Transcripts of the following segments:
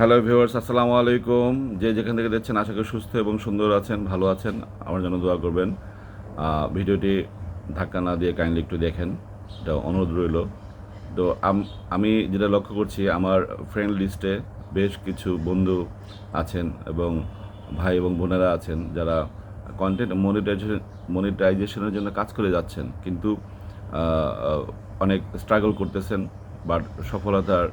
Hello viewers আসসালামু আলাইকুম। যে যেখান থেকে দেখছেন, আশা করি সুস্থ এবং সুন্দর আছেন, ভালো আছেন। আমার জন্য দোয়া করবেন। ভিডিওটি ধাক্কা না দিয়ে কাইন্ডলি একটু দেখেন। এটা অনুরোধ রইল। তো আমি যেটা লক্ষ্য করছি, আমার ফ্রেন্ড লিস্টে বেশ কিছু বন্ধু আছেন এবং ভাই এবং বোনেরা আছেন যারা কন্টেন্ট মনিটাইজেশন মনিটাইজেশনের জন্য কাজ করে যাচ্ছেন। কিন্তু অনেক স্ট্রাগল করতেছেন বাট সফলতার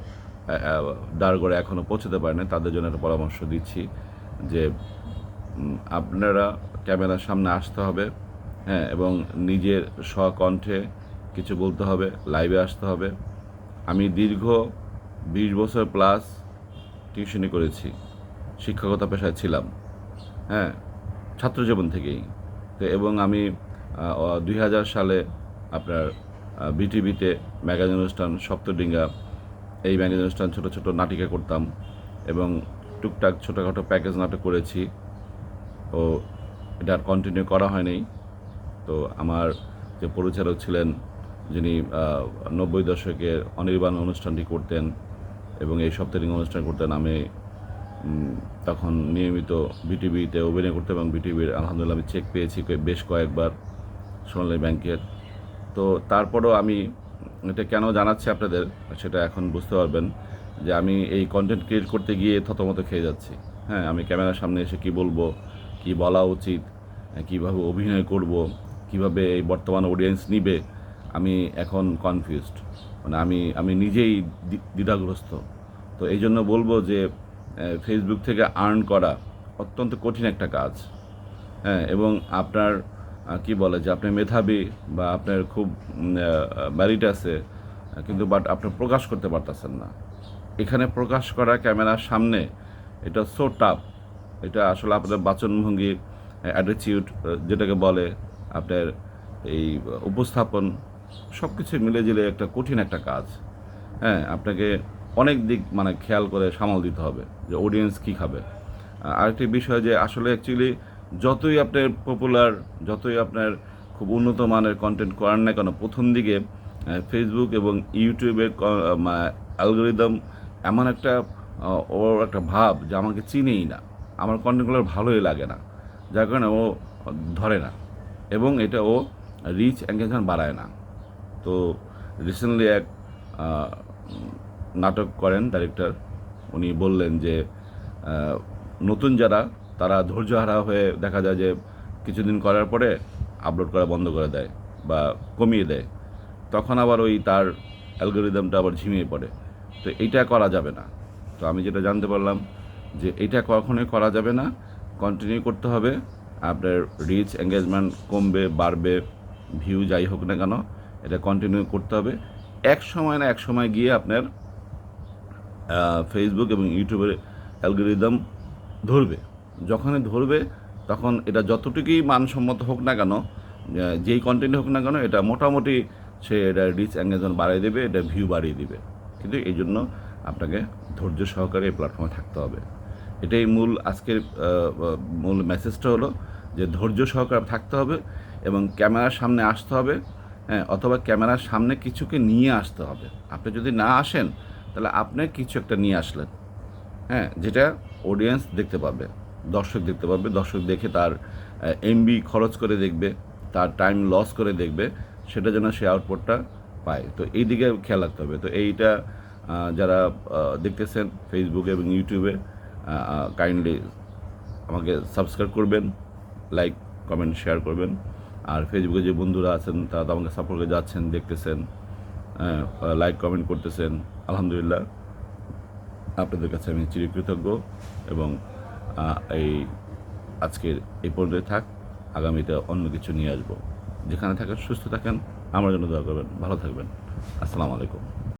করে এখনও পৌঁছতে পারেনি। তাদের জন্য একটা পরামর্শ দিচ্ছি যে আপনারা ক্যামেরার সামনে আসতে হবে হ্যাঁ এবং নিজের স্বকণ্ঠে কিছু বলতে হবে লাইভে আসতে হবে। আমি দীর্ঘ বিশ বছর প্লাস টিউশনি করেছি, শিক্ষকতা পেশায় ছিলাম হ্যাঁ ছাত্র জীবন থেকেই। তো এবং আমি দুই হাজার সালে আপনার বিটিভিতে ম্যাগাজিন অনুষ্ঠান সপ্তডিঙ্গা এই ম্যাগাজিন অনুষ্ঠান ছোটো ছোটো নাটিকা করতাম এবং টুকটাক ছোটোখাটো প্যাকেজ নাটক করেছি। ও এটা আর কন্টিনিউ করা হয়নি। তো আমার যে পরিচালক ছিলেন, যিনি নব্বই দশকের অনির্বাণ অনুষ্ঠানটি করতেন এবং এই সপ্তাহিক অনুষ্ঠান করতেন, আমি তখন নিয়মিত বিটিভিতে অভিনয় করতে এবং বিটিভির আলহামদুলিল্লাহ আমি চেক পেয়েছি বেশ কয়েকবার সোনালী ব্যাংকের। তো তারপরও আমি এটা কেন জানাচ্ছি আপনাদের সেটা এখন বুঝতে পারবেন যে আমি এই কন্টেন্ট ক্রিয়েট করতে গিয়ে থতমত খেয়ে যাচ্ছি। হ্যাঁ আমি ক্যামেরার সামনে এসে কি বলব, কি বলা উচিত কীভাবে অভিনয় করব, কীভাবে এই বর্তমান অডিয়েন্স নিবে, আমি এখন কনফিউজড মানে আমি আমি নিজেই দ্বিধাগ্রস্ত। তো এই জন্য বলব যে ফেসবুক থেকে আর্ন করা অত্যন্ত কঠিন একটা কাজ। হ্যাঁ এবং আপনার কি বলে যে আপনি মেধাবী বা আপনার খুব ম্যারিট আছে কিন্তু বাট আপনি প্রকাশ করতে পারতেছেন না। এখানে প্রকাশ করা ক্যামেরার সামনে এটা সো টাফ এটা আসলে আপনার বাচনভঙ্গি অ্যাটিটিউড যেটাকে বলে আপনার এই উপস্থাপন সব কিছু মিলে জিলে একটা কঠিন একটা কাজ। হ্যাঁ আপনাকে অনেক দিক মানে খেয়াল করে সামাল দিতে হবে যে অডিয়েন্স কী খাবে। আরেকটি বিষয় যে আসলে অ্যাকচুয়ালি যতই আপনার পপুলার যতই আপনার খুব উন্নত মানের কন্টেন্ট করান না কেন, প্রথম দিকে ফেসবুক এবং ইউটিউবের অ্যালগোরিদম এমন একটা ওর একটা ভাব যে আমাকে চিনেই না। আমার কন্টেন্টগুলো ভালোই লাগে না। যার কারণে ও ধরে না। এবং এটা ও রিচ এঙ্গেজমেন্ট বাড়ায় না। তো রিসেন্টলি এক নাটক করেন ডাইরেক্টর উনি বললেন যে নতুন যারা তারা ধৈর্যহারা হয়ে দেখা যায় যে কিছুদিন করার পরে আপলোড করা বন্ধ করে দেয় বা কমিয়ে দেয়। তখন আবার ওই তার অ্যালগোরিদমটা আবার ঝিমিয়ে পড়ে। তো এইটা করা যাবে না। তো আমি যেটা জানতে পারলাম যে এটা কখনোই করা যাবে না। কন্টিনিউ করতে হবে। আপনার রিচ এঙ্গেজমেন্ট কমবে, বাড়বে ভিউ যাই হোক না কেন, এটা কন্টিনিউ করতে হবে। এক সময় না এক সময় গিয়ে আপনার ফেসবুক এবং ইউটিউবের অ্যালগোরিদম ধরবে। যখনই ধরবে, তখন এটা যতটুকুই মানসম্মত হোক না কেন যেই কন্টেন্ট হোক না কেন, এটা মোটামুটি সে এটা রিচ এঙ্গেজমেন্ট বাড়িয়ে দেবে, এটা ভিউ বাড়িয়ে দেবে। কিন্তু এই জন্য আপনাকে ধৈর্য সহকারে এই প্ল্যাটফর্মে থাকতে হবে। এটাই মূল আজকের মূল মেসেজটা হলো যে ধৈর্য সহকারে থাকতে হবে এবং ক্যামেরার সামনে আসতে হবে হ্যাঁ অথবা ক্যামেরার সামনে কিছুকে নিয়ে আসতে হবে। আপনি যদি না আসেন, তাহলে আপনি কিছু একটা নিয়ে আসলেন হ্যাঁ যেটা অডিয়েন্স দেখতে পাবে। দর্শক দেখতে পাবে দর্শক দেখে তার এমবি খরচ করে দেখবে, তার টাইম লস করে দেখবে, সেটা যেন সে আউটপুটটা পায়। তো এই দিকে খেয়াল রাখতে হবে। তো এইটা যারা দেখতেছেন ফেসবুকে এবং ইউটিউবে কাইন্ডলি আমাকে সাবস্ক্রাইব করবেন লাইক কমেন্ট শেয়ার করবেন। আর ফেসবুকে যে বন্ধুরা আছেন, তারা তো আমাকে সাপোর্ট করে যাচ্ছেন, দেখতেছেন লাইক কমেন্ট করতেছেন, আলহামদুলিল্লাহ। আপনাদের কাছে আমি চিরকৃতজ্ঞ এবং এই আজকের এই পর্যায়ে থাক। আগামীতে অন্য কিছু নিয়ে আসব। যেখানে থাকেন, সুস্থ থাকেন। আমার জন্য দোয়া করবেন। ভালো থাকবেন। আসসালামু আলাইকুম।